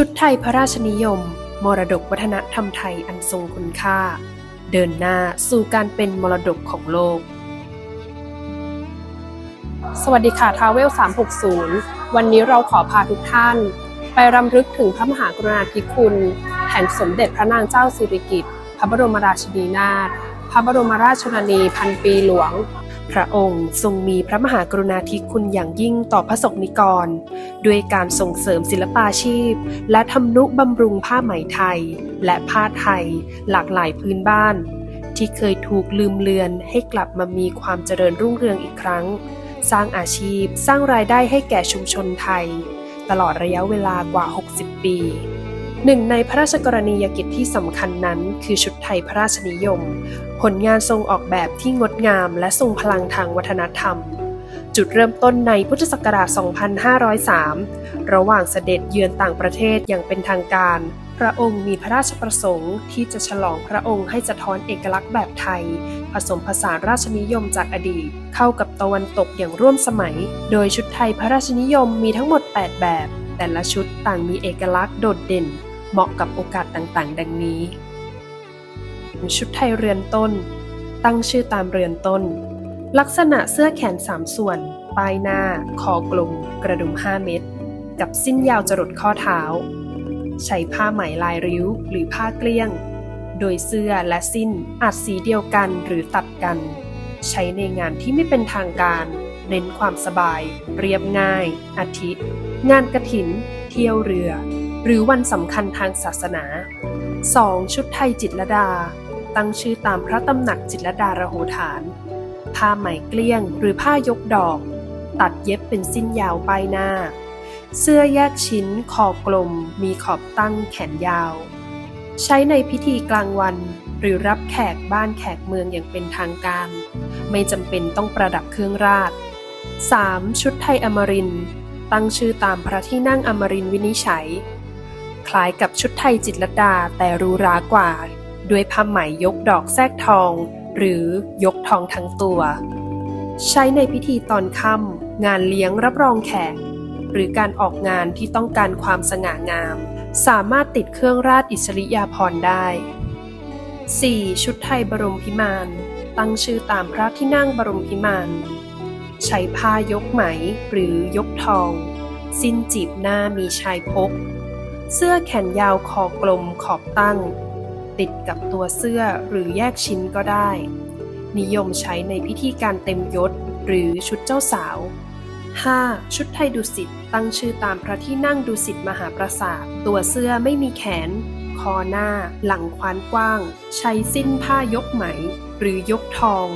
ชุดไทยพระราชนิยม มรดกวัฒนธรรมไทยอันทรงคุณค่า เดินหน้าสู่การเป็นมรดกของโลก สวัสดีค่ะทราเวล 360 วันนี้เราขอพาทุกท่าน ไปรำลึกถึงพระมหากรุณาธิคุณแห่งสมเด็จพระนางเจ้าสิริกิติ์พระบรมราชินีนาถพระบรมราชชนนีพันปีหลวง พระองค์ทรงมีพระมหากรุณาธิคุณอย่างยิ่งต่อพระสงฆ์นิกร ด้วยการส่งเสริมศิลปาชีพ และทำนุบำรุงผ้าไหมไทย และผ้าไทย หลากหลายพื้นบ้าน ที่เคยถูกลืมเลือนให้กลับมามีความเจริญรุ่งเรืองอีกครั้ง สร้างอาชีพสร้างรายได้ให้แก่ชุมชนไทย ตลอดระยะเวลากว่า 60 ปี หนึ่งในพระราชกรณียกิจที่สำคัญนั้นคือชุดไทยพระราชนิยม ผลงานทรงออกแบบที่งดงามและทรงพลังทางวัฒนธรรม จุดเริ่มต้นในพุทธศักราช 2503 ระหว่างเสด็จเยือนต่างประเทศอย่างเป็นทางการ พระองค์มีพระราชประสงค์ที่จะฉลองพระองค์ให้สะท้อนเอกลักษณ์แบบไทย ผสมผสานราชนิยมจากอดีต เข้ากับตะวันตกอย่างร่วมสมัย โดยชุดไทยพระราชนิยมมีทั้งหมด 8 แบบ แต่ละชุดต่างมีเอกลักษณ์โดดเด่น เหมาะกับโอกาสต่างๆ ดังนี้ ชุดไทยเรือนต้น ตั้งชื่อตามเรือนต้น ลักษณะเสื้อแขนสามส่วน ปลายหน้า คอกลม กระดุม 5 เม็ดกับสิ้นยาวจรดข้อเท้า ใช้ผ้าไหมลายริ้วหรือผ้าเกลี้ยง โดยเสื้อและสิ้นอาจสีเดียวกันหรือตัดกัน ใช้ในงานที่ไม่เป็นทางการ เน้นความสบาย เรียบง่าย อาทิ งานกระถิน เที่ยวเรือ หรือวันสำคัญทางศาสนา 2. ชุดไทยจิตรดา ตั้งชื่อตามพระตำหนักจิตรดาระโหฐาน ผ้าไหมเกลี้ยงหรือผ้ายกดอก ตัดเย็บเป็นสิ้นยาวป้ายหน้า เสื้อแยกชิ้น คอกลม มีขอบตั้งแขนยาว ใช้ในพิธีกลางวัน หรือรับแขกบ้านแขกเมืองอย่างเป็นทางการ ไม่จำเป็นต้องประดับเครื่องราช 3. ชุดไทยอมรินตั้งชื่อตามพระที่นั่งอมรินวินิจฉัย คล้ายกับชุดไทยจิตรดาแต่รูรากว่า ด้วยผ้าไหมยกดอกแทรกทอง หรือยกทองทั้งตัว ใช้ในพิธีตอนค่ำงานเลี้ยงรับรองแขกหรือการออกงานที่ต้องการความสง่างาม สามารถติดเครื่องราชอิสริยาภรณ์ได้ 4. ชุดไทยบรมพิมานตั้งชื่อตามพระที่นั่งบรมพิมานใช้ผ้ายกไหมหรือยกทอง สิ้นจีบหน้ามีชายพก เสื้อแขนยาวคอกลมขอบตั้ง ติดกับตัวเสื้อหรือแยกชิ้นก็ได้ นิยมใช้ในพิธีการเต็มยศหรือชุดเจ้าสาว 5. ชุดไทยดุสิตตั้งชื่อตามพระที่นั่งดุสิตมหาปราสาท ตัวเสื้อไม่มีแขน คอหน้า หลังควานกว้าง ใช้สิ้นผ้ายกไหม หรือยกทอง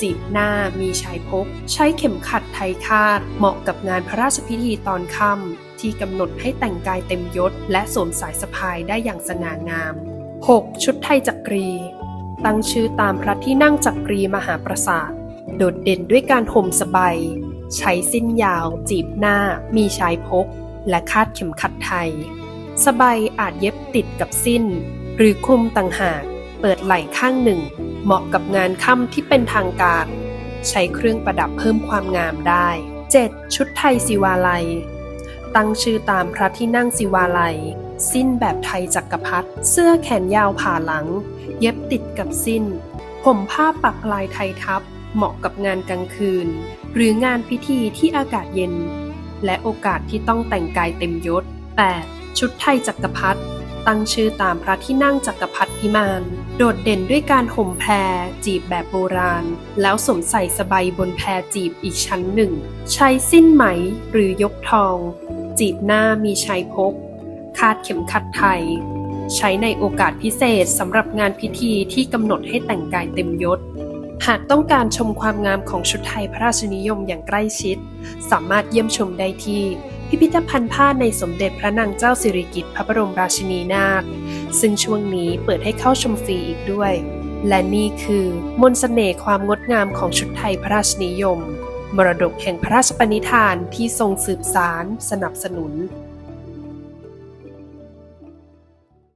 จีบหน้ามีชายพก ใช้เข็มขัดไทยคาด เหมาะกับงานพระราชพิธีตอนค่ำ ที่กำหนดให้แต่งกายเต็มยศ และสวมสายสะพายได้อย่างสง่างาม 6. ชุดไทยจักรี ตั้งชื่อตามพระที่นั่งจักรีมหาปราสาท โดดเด่นด้วยการห่มสบายใช้สิ้นยาว จีบหน้า มีชายพก และคาดเข็มขัดไทย สบายอาจเย็บติดกับสิ้น หรือคลุมต่างหาก เปิดไหล่ข้างหนึ่ง เหมาะกับงานค่ำที่เป็นทางการ ใช้เครื่องประดับเพิ่มความงามได้ 7. ชุดไทยศิวาลัย ตั้งชื่อตามพระที่นั่งศิวาลัย สิ้นแบบไทยจักรพรรดิเสื้อแขนยาวผ่าหลัง เย็บติดกับสิ้น ผมผ้าปักลายไทยทับ เหมาะกับงานกลางคืน หรืองานพิธีที่อากาศเย็น และโอกาสที่ต้องแต่งกายเต็มยศ 8. ชุดไทยจักรพรรดิตั้งชื่อตามพระที่นั่งจักรพรรดิพิมาน โดดเด่นด้วยการห่มแพรจีบแบบโบราณ แล้วสวมใส่สบายบนแพรจีบอีกชั้นหนึ่ง ใช้สิ้นไหมหรือยกทอง จีบหน้ามีชายพก คาดเข็มขัดไทย ใช้ในโอกาสพิเศษสำหรับงานพิธีที่กำหนดให้แต่งกายเต็มยศ หากต้องการชมความงามของชุดไทยพระราชนิยมอย่างใกล้ชิด สามารถเยี่ยมชมได้ที่พิพิธภัณฑ์ผ้าในสมเด็จพระนางเจ้าสิริกิติ์พระบรมราชินีนาถ ซึ่งช่วงนี้เปิดให้เข้าชมฟรีอีกด้วย และนี่คือมนต์เสน่ห์ความงดงามของชุดไทยพระราชนิยม มรดกแห่งพระราชปณิธานที่ทรงสืบสารสนับสนุน